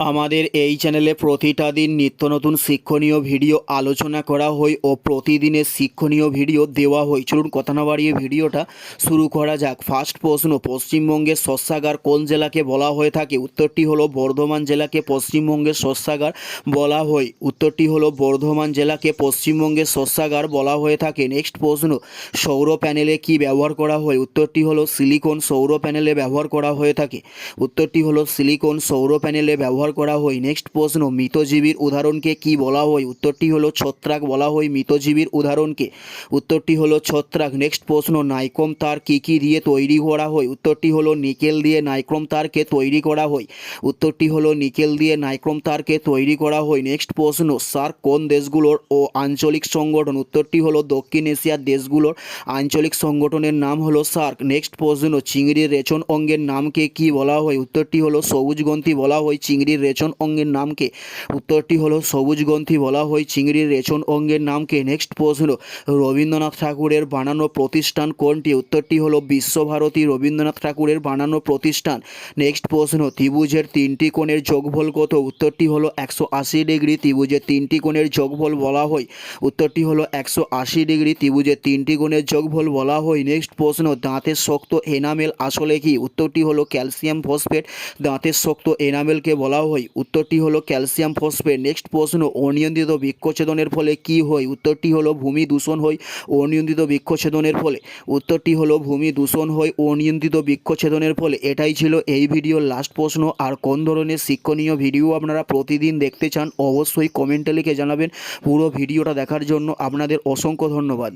আমাদের এই চ্যানেলে প্রতিটা দিন নিত্য নতুন শিক্ষণীয় ভিডিও আলোচনা করা হয় ও প্রতিদিনের শিক্ষণীয় ভিডিও দেওয়া হয়। চলুন কথা না বাড়িয়ে ভিডিওটা শুরু করা যাক। ফার্স্ট প্রশ্ন, পশ্চিমবঙ্গের শস্যাগার কোন জেলাকে বলা হয়ে থাকে? উত্তরটি হলো বর্ধমান জেলাকে পশ্চিমবঙ্গের শস্যাগার বলা হয়। উত্তরটি হলো বর্ধমান জেলাকে পশ্চিমবঙ্গের শস্যাগার বলা হয়ে থাকে। নেক্সট প্রশ্ন, সৌর প্যানেলে কি ব্যবহার করা হয়? উত্তরটি হলো সিলিকন সৌর প্যানেলে ব্যবহার করা হয়ে থাকে। উত্তরটি হলো সিলিকন সৌর প্যানেলে ব্যবহার করা হয়। নেক্সট প্রশ্ন, মৃতজীবীর উদাহরণকে কি বলা হয়? উত্তরটি হলো ছত্রাক বলা হয় মৃতজীবীর উদাহরণকে। উত্তরটি হলো ছত্রাক। নেক্সট প্রশ্ন, নাইক্রোম তার কী কী দিয়ে তৈরি করা হয়? উত্তরটি হলো নিকেল দিয়ে নাইক্রোম তারকে তৈরি করা হয়। উত্তরটি হলো নিকেল দিয়ে নাইক্রোম তারকে তৈরি করা হয়। নেক্সট প্রশ্ন, সার্ক কোন দেশগুলোর ও আঞ্চলিক সংগঠন? উত্তরটি হলো দক্ষিণ এশিয়ার দেশগুলোর আঞ্চলিক সংগঠনের নাম হলো সার্ক। নেক্সট প্রশ্ন, চিংড়ির রেচন অঙ্গের নামকে কি বলা হয়? উত্তরটি হলো সবুজগ্রন্থি বলা হয়। চিংড়ির রেচন অঙ্গের নামকে। উত্তরটি হলো সবুজগ্রন্থি বলা হয় চিংড়ির রেচন অঙ্গের নামকে। নেক্সট প্রশ্ন রবীন্দ্রনাথ ঠাকুরের বানানো প্রতিষ্ঠান কোনটি? উত্তরটি হলো বিশ্বভারতী রবীন্দ্রনাথ ঠাকুরের বানানো প্রতিষ্ঠান। নেক্সট প্রশ্ন, ত্রিভুজের তিনটি কোণের যোগফল কত? উত্তরটি হলো একশো আশি ডিগ্রি, ত্রিভুজের তিনটি কোণের যোগফল বলা হয়। উত্তরটি হলো একশো আশি ডিগ্রি, ত্রিভুজের তিনটি কোণের যোগফল বলা হয়। নেক্সট প্রশ্ন, দাঁতের শক্ত এনামেল আসলে কি? উত্তরটি হলো ক্যালসিয়াম ফসফেট। দাঁতের শক্ত এনামেলকে বলা হয়? উত্তরটি হলো ক্যালসিয়াম ফসফেট। নেক্সট প্রশ্ন, অনিয়ন্ত্রিত বৃক্ষছেদনের ফলে কি হয়? উত্তরটি হলো ভূমি দূষণ হয়, অনিয়ন্ত্রিত বৃক্ষছেদনের ফলে। উত্তরটি হলো ভূমি দূষণ হয়, অনিয়ন্ত্রিত বৃক্ষছেদনের ফলে। এটাই ছিল এই ভিডিওর লাস্ট প্রশ্ন। আর কোন ধরনের শিক্ষণীয় ভিডিও আপনারা প্রতিদিন দেখতে চান, অবশ্যই কমেন্টে লিখে জানাবেন। পুরো ভিডিওটা দেখার জন্য আপনাদের অসংখ্য ধন্যবাদ।